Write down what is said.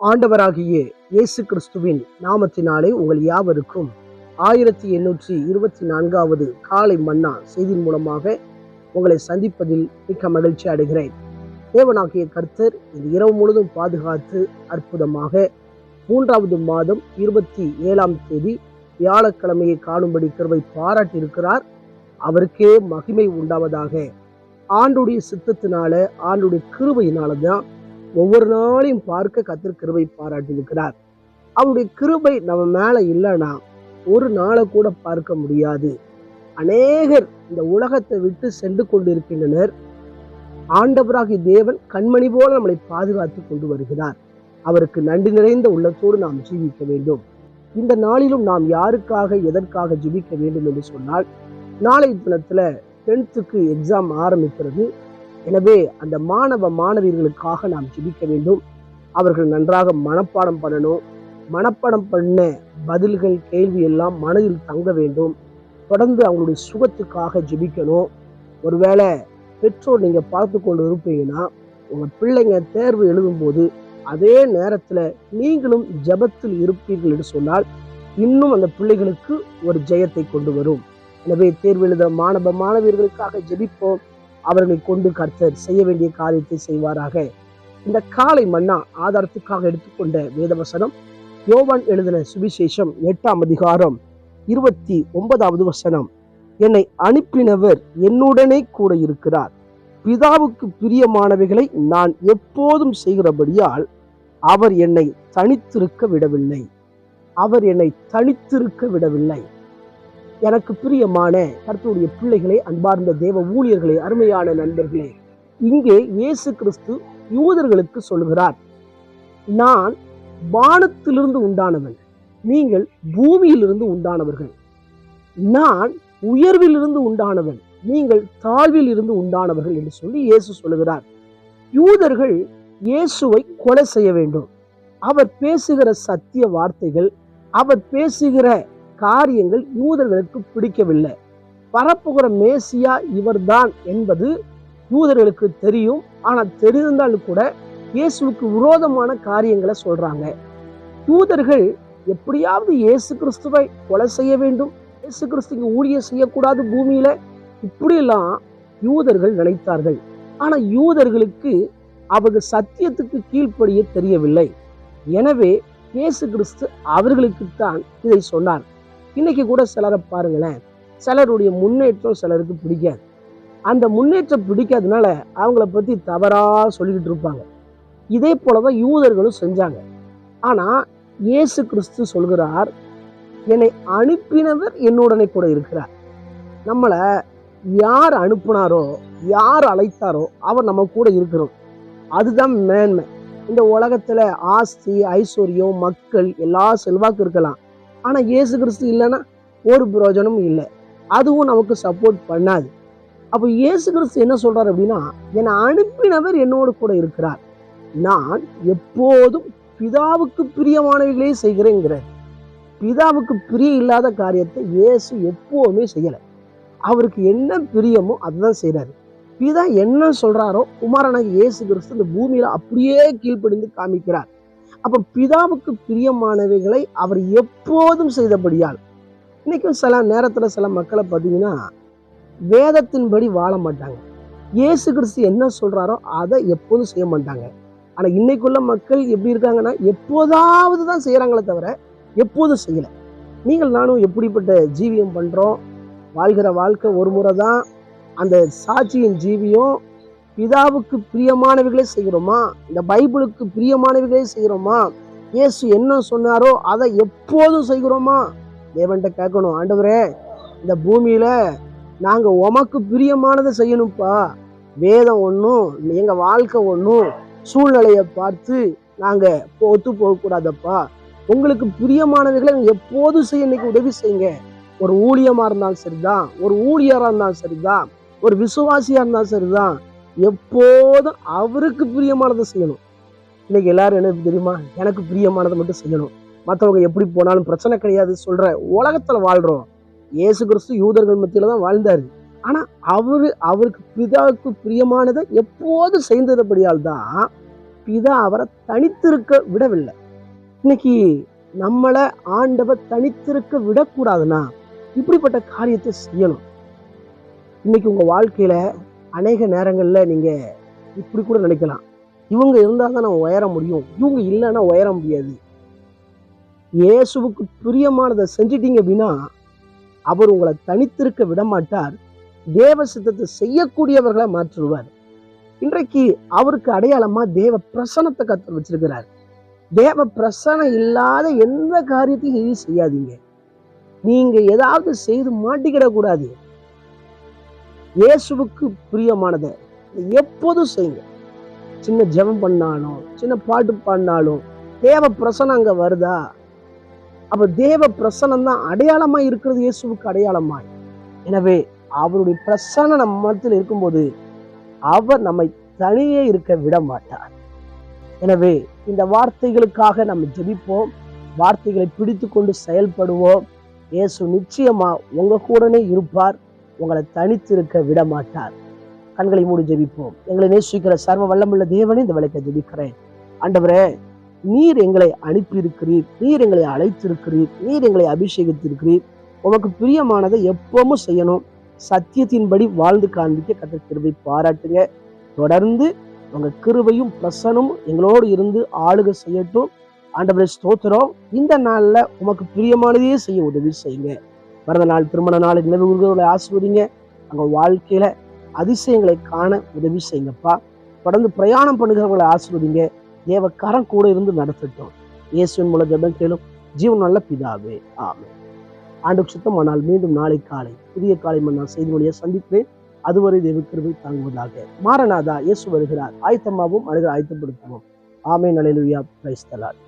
ஆண்டவராகிய இயேசு கிறிஸ்துவின் நாமத்தினாலே உங்கள் யாவருக்கும் ஆயிரத்தி எண்ணூற்றி இருபத்தி நான்காவது காலை மன்னா செய்தியின் மூலமாக உங்களை சந்திப்பதில் மிக்க மகிழ்ச்சி அடைகிறேன். தேவனாகிய கர்த்தர் இந்த இரவு முழுதும் பாதுகாத்து அற்புதமாக மூன்றாவது மாதம் இருபத்தி ஏழாம் தேதி வியாழக்கிழமையை காணும்படி கிருபை பாராட்டியிருக்கிறார். அவருக்கே மகிமை உண்டாவதாக. ஆண்டுடைய சித்தத்தினால ஆண்டுடைய கிருபையினால தான் ஒவ்வொரு நாளையும் பார்க்க கத்தர் கிருபை பாராட்டியிருக்கிறார் அவருடைய கிருபை நம்ம மேல இல்லைன்னா ஒரு நாளை கூட பார்க்க முடியாது. அநேகர் இந்த உலகத்தை விட்டு சென்று கொண்டிருக்கின்றனர். ஆண்டவராகி தேவன் கண்மணி போல நம்மளை பாதுகாத்து கொண்டு வருகிறார். அவருக்கு நன்றி நிறைந்த உள்ளத்தோடு நாம் ஜீவிக்க வேண்டும். இந்த நாளிலும் நாம் யாருக்காக எதற்காக ஜீவிக்க வேண்டும் என்று சொன்னால் நாளை தினத்துல டென்த்துக்கு எக்ஸாம் ஆரம்பிக்கிறது. எனவே அந்த மாணவ மாணவியர்களுக்காக நாம் ஜெபிக்க வேண்டும். அவர்கள் நன்றாக மனப்பாடம் பண்ணணும். மனப்பாடம் பண்ண பதில்கள் கேள்வி எல்லாம் மனதில் தங்க வேண்டும். தொடர்ந்து அவங்களுடைய சுகத்துக்காக ஜெபிக்கணும். ஒருவேளை பெற்றோர் நீங்கள் பார்த்து கொண்டு இருப்பீங்கன்னா உங்கள் பிள்ளைங்க தேர்வு எழுதும்போது அதே நேரத்தில் நீங்களும் ஜெபத்தில் இருப்பீர்கள் என்று சொன்னால் இன்னும் அந்த பிள்ளைகளுக்கு ஒரு ஜெயத்தை கொண்டு வரும். எனவே தேர்வு எழுத மாணவ மாணவியர்களுக்காக ஜெபிப்போம். அவர்களை கொண்டு கர்த்தர் செய்ய வேண்டிய காரியத்தை செய்வாராக. இந்த காலை மன்னா ஆதாரத்துக்காக எடுத்துக்கொண்ட வேதவசனம் யோவான் எழுதின சுவிசேஷம் எட்டாம் அதிகாரம் இருபத்தி ஒன்பதாவது வசனம். என்னை அனுப்பினவர் என்னுடனே கூட இருக்கிறார். பிதாவுக்கு பிரியமானவைகளை நான் எப்போதும் செய்கிறபடியால் அவர் என்னை தனித்திருக்க விடவில்லை. அவர் என்னை தனித்திருக்க விடவில்லை. எனக்கு பிரியமான கர்த்தருடைய பிள்ளைகளே அன்பார்ந்த தேவ ஊழியர்களே அருமையான நண்பர்களே இங்கே இயேசு கிறிஸ்து யூதர்களுக்கு சொல்கிறார் நான் வானத்திலிருந்து உண்டானவன் நீங்கள் பூமியிலிருந்து உண்டானவர்கள். நான் உயர்விலிருந்து உண்டானவன் நீங்கள் தாழ்வில் இருந்து உண்டானவர்கள் என்று சொல்லி இயேசு சொல்லுகிறார். யூதர்கள் இயேசுவை கொலை செய்ய வேண்டும். அவர் பேசுகிற சத்திய வார்த்தைகள் அவர் பேசுகிற காரியங்கள் யூதர்களுக்கு பிடிக்கவில்லை. பரப்புகிற மேசியா இவர்தான் என்பது யூதர்களுக்கு தெரியும். ஆனால் தெரிந்தாலும் கூட இயேசுவுக்கு விரோதமான காரியங்களை சொல்றாங்க. யூதர்கள் எப்படியாவது இயேசு கிறிஸ்துவை கொலை செய்ய வேண்டும். இயேசு கிறிஸ்துக்கு ஊழிய செய்யக்கூடாது பூமியில. இப்படியெல்லாம் யூதர்கள் நினைத்தார்கள். ஆனா யூதர்களுக்கு அவர்கள் சத்தியத்துக்கு கீழ்ப்படிய தெரியவில்லை. எனவே இயேசு கிறிஸ்து அவர்களுக்குத்தான் இதை சொன்னார். இன்னைக்கு கூட சிலரை பாருங்களேன். சிலருடைய முன்னேற்றம் சிலருக்கு பிடிக்காது. அந்த முன்னேற்றம் பிடிக்காதனால அவங்கள பத்தி தவறா சொல்லிக்கிட்டு இருப்பாங்க. இதே போலதான் யூதர்களும் செஞ்சாங்க. ஆனா இயேசு கிறிஸ்து சொல்கிறார் என்னை அனுப்பினவர் என்னுடனே கூட இருக்கிறார். நம்மளை யார் அனுப்புனாரோ யார் அழைத்தாரோ அவர் நம்ம கூட இருக்கிறோம். அதுதான் மேன்மை. இந்த உலகத்துல ஆஸ்தி ஐஸ்வர்யம் மக்கள் எல்லா செல்வாக்கு இருக்கலாம். ஆனால் இயேசு கிறிஸ்து இல்லைன்னா ஒரு பிரயோஜனமும் இல்லை. அதுவும் நமக்கு சப்போர்ட் பண்ணாது. அப்போ இயேசு கிறிஸ்து என்ன சொல்கிறார் அப்படின்னா என்னை அனுப்பினவர் என்னோடு கூட இருக்கிறார். நான் எப்போதும் பிதாவுக்கு பிரியமானவைகளே செய்கிறேங்கிறார். பிதாவுக்கு பிரிய இல்லாத காரியத்தை இயேசு எப்போவுமே செய்யலை. அவருக்கு என்ன பிரியமோ அதுதான் செய்கிறார் பிதா என்ன சொல்கிறாரோ குமாரனாக இயேசு கிறிஸ்து இந்த பூமியில் அப்படியே கீழ்ப்படிந்து காமிக்கிறார். அப்ப பிதாவுக்கு பிரியமானவைகளை அவர் எப்போதும் செய்தபடியால். இன்னைக்கும் சில நேரத்துல சில மக்களை பார்த்தீங்கன்னா வேதத்தின்படி வாழ மாட்டாங்க. இயேசு கிறிஸ்து என்ன சொல்றாரோ அதை எப்போதும் செய்ய மாட்டாங்க. ஆனா இன்னைக்குள்ள மக்கள் எப்படி இருக்காங்கன்னா எப்போதாவது தான் செய்யறாங்களே தவிர எப்போதும் செய்யல. நீங்கள் நானும் எப்படிப்பட்ட ஜீவியம் பண்றோம்? வாழ்கிற வாழ்க்கை ஒரு முறை தான். அந்த சாட்சியின் ஜீவியம் பிதாவுக்கு பிரியமானவைகளே செய்கிறோமா? இந்த பைபிளுக்கு பிரியமானவைகளே செய்கிறோமா? இயேசு என்ன சொன்னாரோ அதை எப்போதும் செய்கிறோமா? தேவன்கிட்ட கேட்கணும் ஆண்டவரே இந்த பூமியில் நாங்கள் உமக்கு பிரியமானதை செய்யணும்ப்பா. வேதம் ஒன்றும் எங்கள் வாழ்க்கை ஒன்றும் சூழ்நிலையை பார்த்து நாங்கள் ஒத்து போகக்கூடாதப்பா. உங்களுக்கு பிரியமானவைகளை எப்போதும் செய்ய இன்னைக்கு உதவி செய்யுங்க. ஒரு ஊழியமாக இருந்தாலும் சரிதான் ஒரு ஊழியராக இருந்தாலும் சரிதான் ஒரு விசுவாசியாக இருந்தாலும் சரிதான் எப்போதும் அவருக்கு பிரியமானதை செய்யணும். இன்னைக்கு எல்லாரும் என்ன தெரியுமா? எனக்கு பிரியமானதை மட்டும் செய்யணும். மற்றவங்க எப்படி போனாலும் பிரச்சனை கிடையாது சொல்ற உலகத்துல வாழ்றோம். இயேசு கிறிஸ்து யூதர்கள் மத்தியில தான் வாழ்ந்தாரு. ஆனா அவரு அவருக்கு பிதாவுக்கு பிரியமானதை எப்போதும் செய்தபடியால் தான் பிதா அவரை தனித்திருக்க விடவில்லை. இன்னைக்கு நம்மளை ஆண்டவர் தனித்திருக்க விடக்கூடாதுன்னா இப்படிப்பட்ட காரியத்தை செய்யணும். இன்னைக்கு உங்க வாழ்க்கையில அநேக நேரங்களில் நீங்க இப்படி கூட நினைக்கலாம். இவங்க இருந்தால் தான் நம்ம உயர முடியும். இவங்க இல்லைன்னா உயர முடியாது. இயேசுவுக்கு பிரியமானதை செஞ்சிட்டீங்க அப்படின்னா அவர் உங்களை தனித்திருக்க விட மாட்டார் தேவ சித்தத்தை செய்யக்கூடியவர்களை மாற்றுவார். இன்றைக்கு அவருக்கு அடையாளமா தேவ பிரசனத்தை கத்து வச்சிருக்கிறார். தேவ பிரசனம் இல்லாத எந்த காரியத்தையும் செய்யாதீங்க. நீங்கள் ஏதாவது செய்து மாட்டிக்கிடக்கூடாது. இயேசுவுக்கு பிரியமானதை எப்போதும் செய்யுங்க. சின்ன ஜெபம் பண்ணாலும் சின்ன பாட்டு பாடினாலும் தேவ பிரசனம் அங்கே வருதா? அப்போ தேவ பிரசனம் தான் அடையாளமாக இருக்கிறது இயேசுவுக்கு அடையாளமாய். எனவே அவருடைய பிரசனம் நம்ம மனத்தில் இருக்கும்போது அவர் நம்மை தனியே இருக்க விட மாட்டார். எனவே இந்த வார்த்தைகளுக்காக நம்ம ஜெபிப்போம். வார்த்தைகளை பிடித்து கொண்டு செயல்படுவோம். இயேசு நிச்சயமா உங்க கூடனே இருப்பார். உங்களை தனித்திருக்க விட மாட்டார் கண்களை மூடி ஜெபிப்போம். எங்களை நேசிக்கிற சர்வ வல்லமுள்ள தேவனே இந்த வேலைக்கு ஜெபிக்கிறேன். ஆண்டவரே நீர் எங்களை அனுப்பியிருக்கிறீர். நீர் எங்களை அழைத்திருக்கிறீர். நீர் எங்களை அபிஷேகித்திருக்கிறீர். உமக்கு பிரியமானதை எப்பவும் செய்யணும். சத்தியத்தின்படி வாழ்ந்து காண்பிக்க கத்த கிருபை பாராட்டுங்க. தொடர்ந்து உங்க கிருபையும் பிரசனும் எங்களோடு இருந்து ஆளுக செய்யட்டும். ஆண்டவரே ஸ்தோத்திரம். இந்த நாளில் உமக்கு பிரியமானதையே செய்ய உதவி செய்யுங்க. பிறந்த நாள் திருமண நாள் நினைவுகளை ஆசிர்வதிங்க. அவங்க வாழ்க்கையில அதிசயங்களை காண உதவி செய்யுங்கப்பா. தொடர்ந்து பிரயாணம் பண்ணுகிறவங்களை ஆசிர்வதிங்க. தேவக்காரன் கூட இருந்து நடத்தட்டும். இயேசுவின் மூலம் ஜபம் கேளும். ஜீவன் நல்ல பிதாவே. ஆமே ஆண்டு சுத்தமானால் மீண்டும் நாளை காலை புதிய காலை நான் செய்தி மொழியை சந்திக்கிறேன். அதுவரை தேவ கிருபை தாங்குவதாக. மாரநாதா இயேசு வருகிறார். ஆயத்தமாகவும் அழுக ஆயத்தப்படுத்துவோம். ஆமே நலையிலுயா பிரைஸ்தலால்